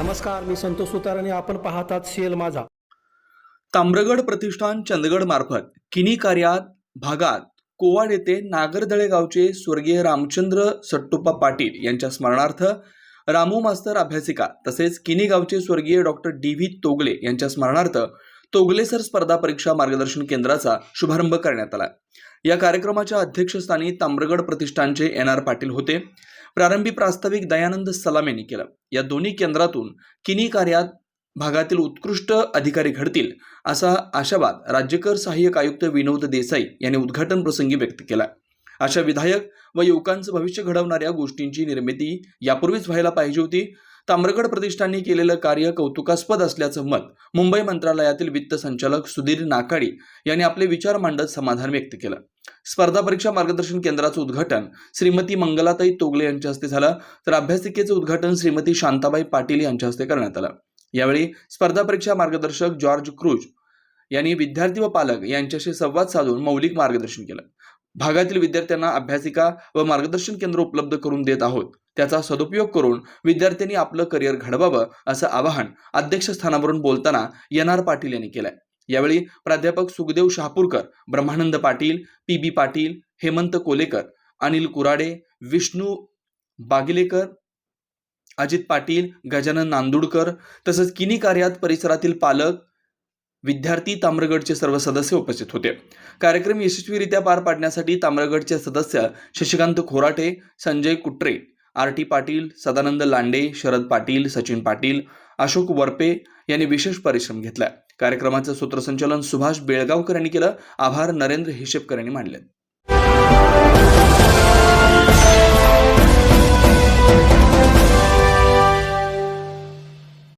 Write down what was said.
नमस्कार मी संतोष सुतार आणि आपण पाहतात सीएल माझा. ताम्रगड प्रतिष्ठान चंदगड मार्फत किनी कार्यात भागात कोवाड येथे नागरदळे गावचे स्वर्गीय रामचंद्र सट्टुप्पा पाटील यांच्या स्मरणार्थ रामू मास्तर अभ्यासिका तसेच किनी गावचे स्वर्गीय डॉक्टर डी व्ही तोगले यांच्या स्मरणार्थ तोगलेसर स्पर्धा परीक्षा मार्गदर्शन केंद्राचा शुभारंभ करण्यात आला. या कार्यक्रमाच्या अध्यक्षस्थानी ताम्रगड प्रतिष्ठानचे एन आर पाटील होते. प्रारंभी प्रास्ताविक दयानंद सलाम यांनी केलं. या दोन्ही केंद्रातून किनी कार्यात भागातील उत्कृष्ट अधिकारी घडतील असा आशावाद राज्यकर सहाय्यक आयुक्त विनोद देसाई यांनी उद्घाटन प्रसंगी व्यक्त केला. अशा विधायक व युवकांचं भविष्य घडवणाऱ्या गोष्टींची निर्मिती यापूर्वीच व्हायला पाहिजे होती. ताम्रगड प्रतिष्ठानने केलेलं कार्य कौतुकास्पद असल्याचं मत मुंबई मंत्रालयातील वित्त संचालक सुधीर नाकाडी यांनी आपले विचार मांडत समाधान व्यक्त केलं. स्पर्धा परीक्षा मार्गदर्शन केंद्राचं उद्घाटन श्रीमती मंगलाताई तोगले यांच्या हस्ते झालं तर अभ्यासिकेचं उद्घाटन श्रीमती शांताबाई पाटील यांच्या हस्ते करण्यात आलं. यावेळी स्पर्धा परीक्षा मार्गदर्शक जॉर्ज क्रूज यांनी विद्यार्थी व पालक यांच्याशी संवाद साधून मौलिक मार्गदर्शन केलं. भागातील विद्यार्थ्यांना अभ्यासिका व मार्गदर्शन केंद्र उपलब्ध करून देत आहोत. त्याचा सदुपयोग करून विद्यार्थ्यांनी आपलं करिअर घडवावं असं आवाहन अध्यक्षस्थानावरून बोलताना एन आर पाटील यांनी केलंय. यावेळी प्राध्यापक सुखदेव शहापूरकर ब्रह्मानंद पाटील पी बी पाटील हेमंत कोलेकर अनिल कुराडे विष्णू बागिलेकर अजित पाटील गजानन नांदुडकर तसंच किनी कार्यात परिसरातील पालक विद्यार्थी ताम्रगडचे सर्व सदस्य उपस्थित होते. कार्यक्रम यशस्वीरित्या पार पाडण्यासाठी ताम्रगडचे सदस्य शशिकांत खोराटे संजय कुट्रे आर टी पाटील सदानंद लांडे शरद पाटील सचिन पाटील अशोक वरपे यांनी विशेष परिश्रम घेतला. कार्यक्रमाचं सूत्रसंचालन सुभाष बेळगावकर यांनी केलं. आभार नरेंद्र हिशेबकर यांनी मानले.